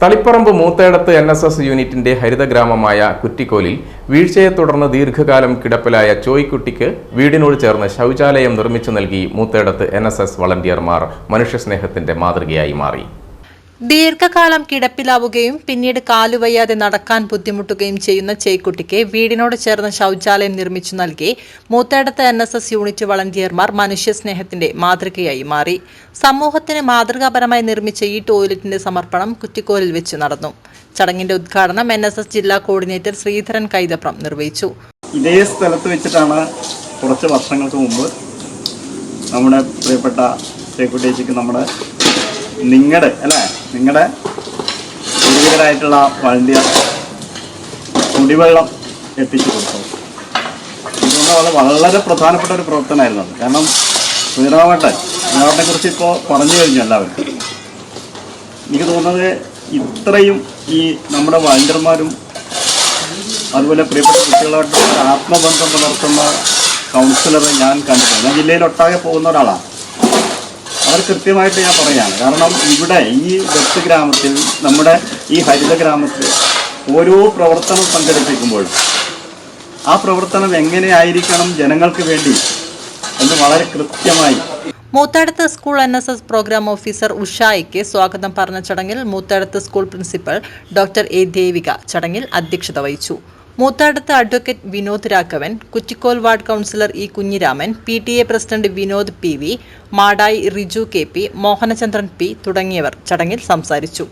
Taliparamba Moothedath N S S യൂണിറ്റിന്റെ ഹരിതഗ്രാമമായ കുറ്റിക്കോലിൽ വീഴ്ചയെ തുടർന്ന് ദീർഘകാലം കിടപ്പിലായ ചോയ്ക്കുട്ടിക്ക് വീടിനോട് ചേർന്ന് ശൗചാലയം നിർമ്മിച്ചു നൽകി മൂത്തേടത്ത് എൻ എസ് എസ് വളണ്ടിയർമാർ. മനുഷ്യസ്നേഹത്തിന്റെ മാതൃകയായി മാറി. ദീർഘകാലം കിടപ്പിലാവുകയും പിന്നീട് കാലുവയ്യാതെ നടക്കാൻ ബുദ്ധിമുട്ടുകയും ചെയ്യുന്ന ചേക്കുട്ടിക്ക് വീടിനോട് ചേർന്ന ശൗചാലയം നിർമ്മിച്ചു നൽകി. Moothedath N S S unit വളണ്ടിയർമാർ മനുഷ്യസ്നേഹത്തിന്റെ മാതൃകയായി മാറി. സമൂഹത്തിന് മാതൃകാപരമായി നിർമ്മിച്ച ഈ ടോയ്ലറ്റിന്റെ സമർപ്പണം കുറ്റിക്കോലിൽ വെച്ച് നടന്നു. ചടങ്ങിന്റെ ഉദ്ഘാടനം എൻ എസ് എസ് ജില്ലാ കോർഡിനേറ്റർ ശ്രീധരൻ കൈതപ്രം നിർവഹിച്ചു. ഇതേ സ്ഥലത്ത് വെച്ചിട്ടാണ് കുറച്ച് വർഷങ്ങൾക്ക് മുമ്പ് നമ്മുടെ പ്രിയപ്പെട്ട ചേക്കുട്ടേച്ചിക്ക് നമ്മുടെ നിങ്ങളുടെ അല്ലേ? നിങ്ങളുടെ പൂർവികരായിട്ടുള്ള വണ്ടിയ കുടിവെള്ളം എത്തിച്ചു കൊടുത്തു. ഇതുകൊണ്ട് വളരെ പ്രധാനപ്പെട്ട ഒരു പ്രവർത്തനമായിരുന്നു കാരണം ശ്രീറാമട്ടെ ശ്രീറാമട്ടെ കുറിച്ച് ഇപ്പോൾ പറഞ്ഞു കഴിഞ്ഞു എല്ലാവരും എനിക്ക് തോന്നുന്നത് ഇത്രയും ഈ നമ്മുടെ വളണ്ടിയർമാരും അതുപോലെ പ്രിയപ്പെട്ട കുട്ടികളായിട്ട് ആത്മബന്ധം പുലർത്തുന്ന കൗൺസിലറെ ഞാൻ കണ്ടിട്ടുണ്ട്. ഞാൻ ജില്ലയിലൊട്ടാകെ പോകുന്ന ഒരാളാണ്. അവർ കൃത്യമായിട്ട് ഞാൻ പറയാണ് കാരണം ഇവിടെ ഈ വെസ്റ്റ് ഗ്രാമത്തിൽ നമ്മുടെ ഈ ഹരിത ഗ്രാമത്തിൽ ഓരോ പ്രവർത്തനം സംഘടിപ്പിക്കുമ്പോഴും ആ പ്രവർത്തനം എങ്ങനെയായിരിക്കണം ജനങ്ങൾക്ക് വേണ്ടി എന്ന് വളരെ കൃത്യമായി Moothedath school N S S programme officer ഉഷായിക്ക് സ്വാഗതം പറഞ്ഞ ചടങ്ങിൽ Moothedath school principal doctor A Devika ചടങ്ങിൽ അധ്യക്ഷത വഹിച്ചു. Moothedath advocate Vinod Raghavan Kuttikol ward councillor E Kunhiraman P T A president Vinod P V Madayi Riju K P Mohanachandran P തുടങ്ങിയവർ ചടങ്ങിൽ സംസാരിച്ചു.